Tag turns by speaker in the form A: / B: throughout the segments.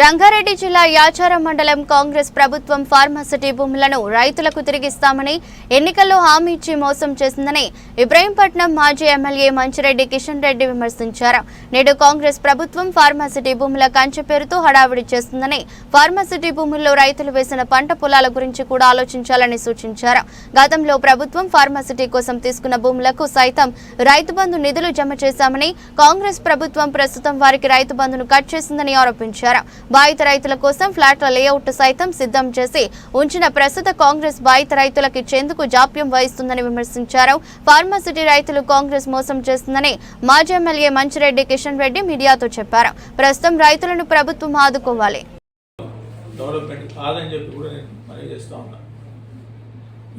A: Rangareddy జిల్లా యాచారం మండలం కాంగ్రెస్ ప్రభుత్వం ఫార్మాసిటీ భూములను రైతులకు తిరిగిస్తామని ఎన్నికల్లో హామీ ఇచ్చి మోసం చేసిందని ఇబ్రహీంపట్నం మాజీ ఎమ్మెల్యే మంచిరెడ్డి కిషన్ రెడ్డి విమర్శించారు. నేడు కాంగ్రెస్ ప్రభుత్వం ఫార్మాసిటీ భూముల కంచె పేరుతో హడావిడి చేస్తుందని ఫార్మాసిటీ భూముల్లో రైతులు వేసిన పంట పొలాల గురించి కూడా ఆలోచించాలని సూచించారు. గతంలో ప్రభుత్వం ఫార్మాసిటీ కోసం తీసుకున్న భూములకు సైతం రైతు బంధు నిధులు జమ చేశామని కాంగ్రెస్ ప్రభుత్వం ప్రస్తుతం వారికి రైతు బంధును కట్ చేసిందని ఆరోపించారు. బాధిత రైతుల కోసం ఫ్లాట్ల లేఅవుట్ సైతం సిద్ధం చేసి ఉంచిన ప్రస్తుత కాంగ్రెస్ బాధిత రైతులకు ఇచ్చేందుకు జాప్యం వహిస్తుందని విమర్శించారు. ఫార్మాసిటీ రైతులు కాంగ్రెస్ మోసం చేస్తుందని మాజీ ఎమ్మెల్యే మంచిరెడ్డి కిషన్ రెడ్డి మీడియాతో చెప్పారు. ప్రస్తుతం రైతులను ప్రభుత్వం ఆదుకోవాలి.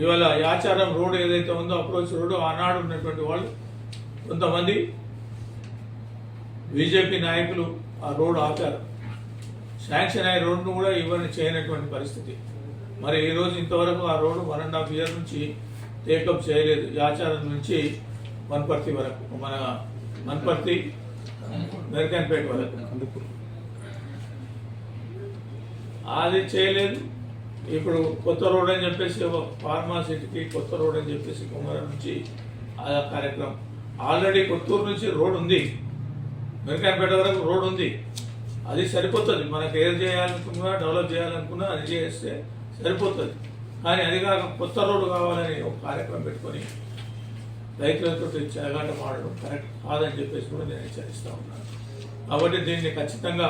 B: ఇవాళ యాచారం రోడ్ ఏదైతే ఉందో అప్రోచ్ రోడ్ ఆనాడు ఉన్నటువంటి వాళ్ళు కొంతమంది బీజేపీ నాయకులు ఆ రోడ్ ఆపారు. శాంక్షన్ అయిన రోడ్ను కూడా ఇవ్వని చేయనటువంటి పరిస్థితి. మరి ఈ రోజు ఇంతవరకు ఆ road one and half year నుంచి టేకప్ చేయలేదు. యాచారం నుంచి వన్పర్తి వరకు మన వన్పర్తి మెరకాన్పేట వరకు. అది చేయలేదు. ఇప్పుడు కొత్త రోడ్ అని చెప్పేసి ఒక ఫార్మాసిటీకి కొత్త రోడ్ అని చెప్పేసి కుమారం నుంచి ఆ కార్యక్రమం. ఆల్రెడీ కొత్తూరు నుంచి రోడ్ ఉంది. మెరకాన్పేట వరకు రోడ్ ఉంది. అది సరిపోతుంది. మనకు ఏది చేయాలనుకున్నా డెవలప్ చేయాలనుకున్నా అది చేస్తే సరిపోతుంది. కానీ అది కాక కొత్త రోడ్డు కావాలని ఒక కార్యక్రమం పెట్టుకొని రైతులతో చెలగాట మాడడం కరెక్ట్ కాదని చెప్పేసి కూడా నేను హెచ్చరిస్తూ ఉన్నాను. కాబట్టి దీన్ని ఖచ్చితంగా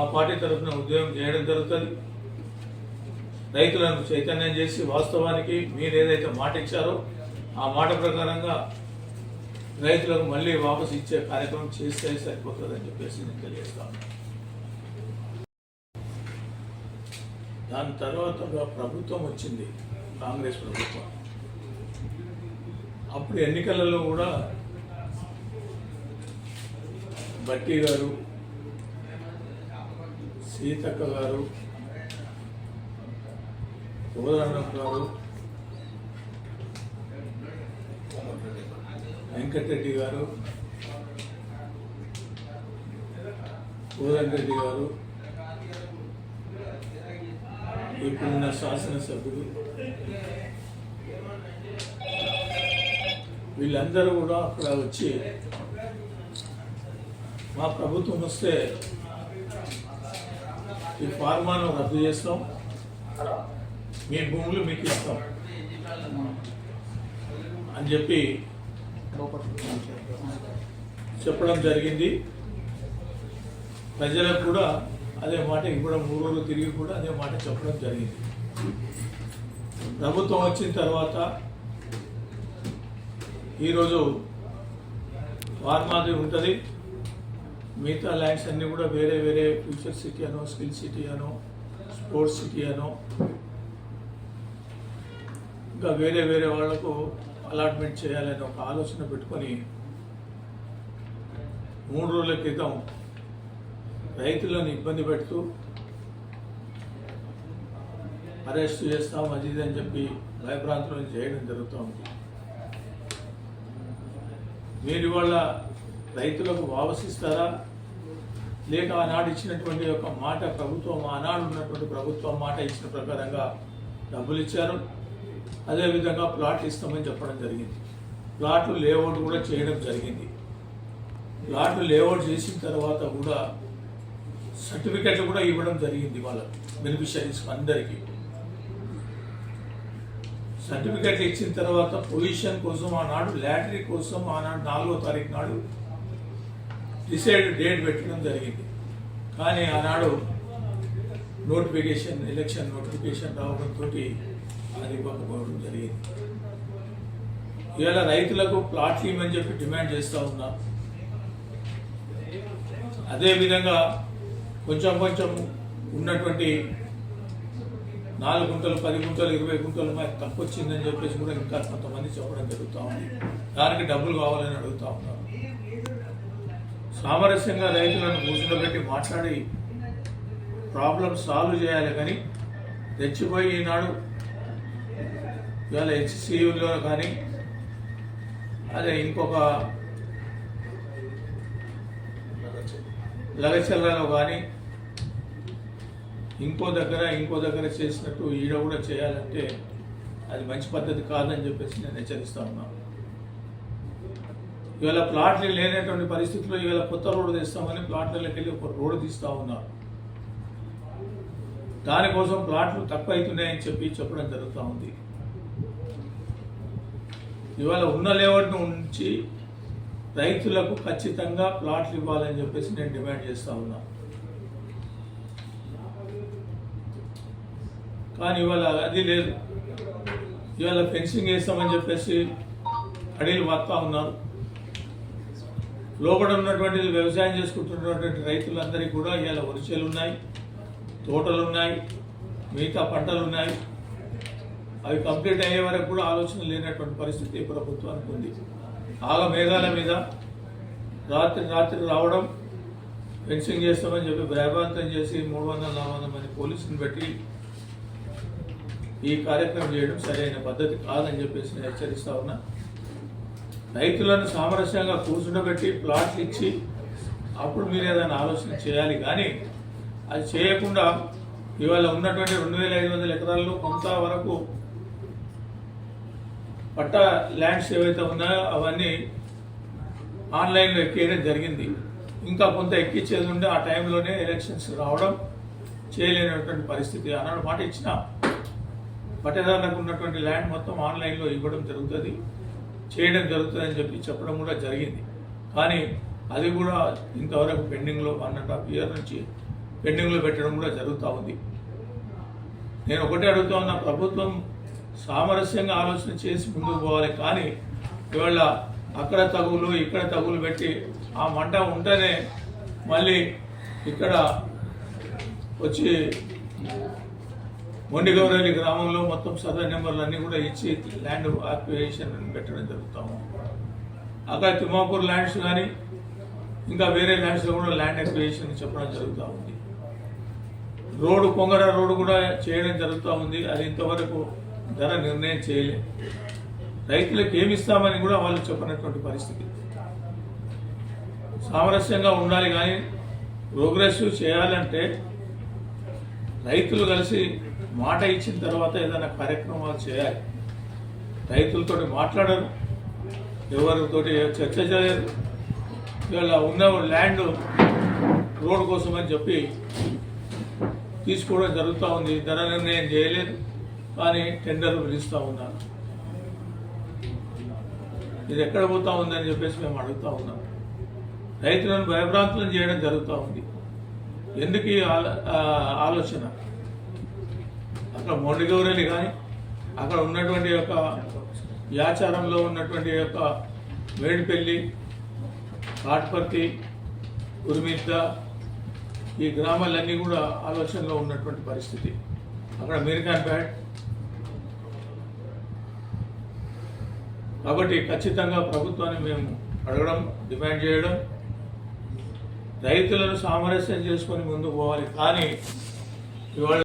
B: ఆ పార్టీ తరఫున ఉద్యోగం చేయడం జరుగుతుంది. రైతులను చైతన్యం చేసి వాస్తవానికి మీరు ఏదైతే మాట ఇచ్చారో ఆ మాట ప్రకారంగా రైతులకు మళ్ళీ వాపసు ఇచ్చే కార్యక్రమం చేస్తే సరిపోతుందని చెప్పేసి నేను తెలియజేస్తాను దాని తర్వాత ప్రభుత్వం వచ్చింది కాంగ్రెస్ ప్రభుత్వం. అప్పుడు ఎన్నికలలో కూడా భట్టి గారు సీతక్క గారు కోదరంగం గారు వెంకటరెడ్డి గారు కోదండరెడ్డి గారు ఇప్పుడున్న శాసనసభ్యులు. వీళ్ళందరూ కూడా అక్కడ వచ్చి మా ప్రభుత్వం వస్తే ఈ ఫార్మాను రద్దు చేస్తాం. మీ భూములు మీకు ఇస్తాం. అని చెప్పి చెప్పడం జరిగింది. ప్రజలకు కూడా అదే మాట ఇవ్వడం ఊరూరు తిరిగి కూడా అదే మాట చెప్పడం జరిగింది. ప్రభుత్వం వచ్చిన తర్వాత ఈరోజు ఫార్మాది ఉంటుంది. మిగతా ల్యాండ్స్ అన్నీ కూడా వేరే వేరే ఫ్యూచర్ సిటీ అనో స్కిల్ సిటీ అనో స్పోర్ట్స్ సిటీ అనో ఇంకా వేరే వేరే వాళ్ళకు అలాట్మెంట్ చేయాలని ఒక ఆలోచన పెట్టుకొని మూడు రోజుల క్రితం రైతులను ఇబ్బంది పెడుతూ అరెస్ట్ చేస్తాం అది ఇది అని చెప్పి భయభ్రాంతులను చేయడం జరుగుతుంది. మీరు ఇవాళ రైతులకు వావసిస్తారా? లేక ఆనాడు ఇచ్చినటువంటి ఒక మాట ప్రభుత్వం ఆనాడు ఉన్నటువంటి ప్రభుత్వం మాట ఇచ్చిన ప్రకారంగా డబ్బులు ఇచ్చారు. అదేవిధంగా ప్లాట్లు ఇస్తామని చెప్పడం జరిగింది. ప్లాట్లు లేఅవుట్ కూడా చేయడం జరిగింది. ప్లాట్లు లేఅవుట్ చేసిన తర్వాత కూడా సర్టిఫికెట్లు కూడా ఇవ్వడం జరిగింది వాళ్ళ బెనిఫిషరీస్ అందరికీ. సర్టిఫికెట్లు ఇచ్చిన తర్వాత పొజిషన్ కోసం ఆనాడు లాటరీ కోసం ఆనాడు నాలుగో తారీఖు నాడు డిసైడ్ డేట్ పెట్టడం జరిగింది. కానీ ఆనాడు నోటిఫికేషన్ ఎలక్షన్ నోటిఫికేషన్ రావడంతో అది ఇవ్వకపోవడం జరిగింది. ఇవాళ రైతులకు ప్లాట్లు ఇవ్వమని చెప్పి డిమాండ్ చేస్తూ ఉన్నా. అదేవిధంగా కొంచెం కొంచెం ఉన్నటువంటి నాలుగు గుంటలు పది గుంటలు ఇరవై గుంటలు మాకు తక్కువ వచ్చిందని చెప్పేసి కూడా ఇంకా కొంతమంది చెప్పడం జరుగుతూ ఉంది. దానికి డబ్బులు కావాలని అడుగుతూ ఉన్నారు. సామరస్యంగా రైతులను కూర్చుండబెట్టి మాట్లాడి ప్రాబ్లం సాల్వ్ చేయాలి కానీ తెచ్చిపోయి ఈనాడు ఇవాళ హెచ్సియులో కానీ అదే ఇంకొక లగచర్లలో కానీ ఇంకో దగ్గర ఇంకో దగ్గర చేసినట్టు ఈడ కూడా చేయాలంటే అది మంచి పద్ధతి కాదని చెప్పేసి నేను హెచ్చరిస్తా ఉన్నాను ఇవాళ ప్లాట్లు లేనటువంటి పరిస్థితుల్లో ఇవాళ కొత్త రోడ్డు తీస్తామని ప్లాట్లకి వెళ్ళి ఒక రోడ్డు తీస్తూ ఉన్నారు దానికోసం ప్లాట్లు తక్కువ అవుతున్నాయని చెప్పి చెప్పడం జరుగుతూ ఉంది. ఇవాళ ఉన్న లేఅవుట్ను ఉంచి రైతులకు ఖచ్చితంగా ప్లాట్లు ఇవ్వాలని చెప్పేసి నేను డిమాండ్ చేస్తా ఉన్నా. కానీ ఇవాళ అది లేదు. ఇవాళ ఫెన్సింగ్ వేస్తామని చెప్పేసి అడవిలు వస్తా ఉన్నారు. లోపల ఉన్నటువంటి వ్యవసాయం చేసుకుంటున్నటువంటి రైతులందరికీ కూడా ఇవాళ వరిచేలు ఉన్నాయి తోటలు ఉన్నాయి మిగతా పంటలు ఉన్నాయి. అవి కంప్లీట్ అయ్యే వరకు కూడా ఆలోచన లేనటువంటి పరిస్థితి ప్రభుత్వానికి ఉంది. ఆగ మేఘాల మీద రాత్రి రాత్రి రావడం ఫెన్సింగ్ చేస్తామని చెప్పి భయభ్రాంతం చేసి మూడు వందల నాలుగు వందల మంది పోలీసుని పెట్టి ఈ కార్యక్రమం చేయడం సరైన పద్ధతి కాదని చెప్పేసి నేను హెచ్చరిస్తా ఉన్నా. రైతులను సామరస్యంగా కూర్చుండబెట్టి ప్లాట్లు ఇచ్చి అప్పుడు మీరు ఏదైనా ఆలోచన చేయాలి కానీ అది చేయకుండా ఇవాళ ఉన్నటువంటి రెండు వేల ఐదు వందల ఎకరాల్లో కొంత వరకు పట్ట ల్యాండ్స్ ఏవైతే ఉన్నాయో అవన్నీ ఆన్లైన్లో ఎక్కేయడం జరిగింది. ఇంకా కొంత ఎక్కించేది ఉంటే ఆ టైంలోనే ఎలక్షన్స్ రావడం చేయలేనటువంటి పరిస్థితి. అన్నాడు మాట ఇచ్చిన పట్టదారులకు ఉన్నటువంటి ల్యాండ్ మొత్తం ఆన్లైన్లో ఇవ్వడం జరుగుతుంది చేయడం జరుగుతుంది అని చెప్పి చెప్పడం కూడా జరిగింది. కానీ అది కూడా ఇంతవరకు పెండింగ్లో వన్ అండ్ హాఫ్ ఇయర్ నుంచి పెండింగ్లో పెట్టడం కూడా జరుగుతూ ఉంది. నేను ఒకటే అడుగుతా ఉన్నా ప్రభుత్వం సామరస్యంగా ఆలోచన చేసి ముందుకు పోవాలి. కానీ ఇవాళ అక్కడ తగులు ఇక్కడ తగులు పెట్టి ఆ మంట ఉంటేనే మళ్ళీ ఇక్కడ వచ్చి మొండిగౌరలి గ్రామంలో మొత్తం సర్వే నెంబర్లు అన్నీ కూడా ఇచ్చి ల్యాండ్ ఆక్యుపేషన్ అని పెట్టడం జరుగుతాము. అక్కడ తిమ్మాపూర్ ల్యాండ్స్ కానీ ఇంకా వేరే ల్యాండ్స్లో కూడా ల్యాండ్ ఎక్విజేషన్ చెప్పడం జరుగుతూ ఉంది. రోడ్డు పొంగర రోడ్డు కూడా చేయడం జరుగుతూ ఉంది. అది ఇంతవరకు ధర నిర్ణయం చేయలేదు రైతులకు ఏమి ఇస్తామని కూడా వాళ్ళు చెప్పినటువంటి పరిస్థితి. సామరస్యంగా ఉండాలి కానీ ప్రోగ్రెసివ్ చేయాలంటే రైతులు కలిసి మాట ఇచ్చిన తర్వాత ఏదైనా కార్యక్రమాలు చేయాలి. రైతులతో మాట్లాడరు. ఎవరితోటి చర్చ చేయరు ఇవాళ ఉన్న ల్యాండ్ రోడ్ కోసం అని చెప్పి తీసుకోవడం జరుగుతూ ఉంది. ధర నిర్ణయం చేయలేదు. కానీ టెండర్లు పిలుస్తూ ఉన్నారు. ఇది ఎక్కడ పోతా ఉందని చెప్పేసి మేము అడుగుతూ ఉన్నాం. రైతులను భయభ్రాంతులను చేయడం జరుగుతూ ఉంది. ఎందుకు ఆ ఆలోచన? అక్కడ మొండిగౌరలి కానీ అక్కడ ఉన్నటువంటి యొక్క యాచారంలో ఉన్నటువంటి యొక్క మేడిపల్లి కాట్పర్తి ఉరిమిద్ద ఈ గ్రామాలన్నీ కూడా ఆలోచనలో ఉన్నటువంటి పరిస్థితి. అక్కడ మీర్ఖాన్పేట్ కాబట్టి ఖచ్చితంగా ప్రభుత్వాన్ని మేము అడగడం డిమాండ్ చేయడం రైతులను సామరస్యం చేసుకొని ముందుకు పోవాలి. కానీ ఇవాళ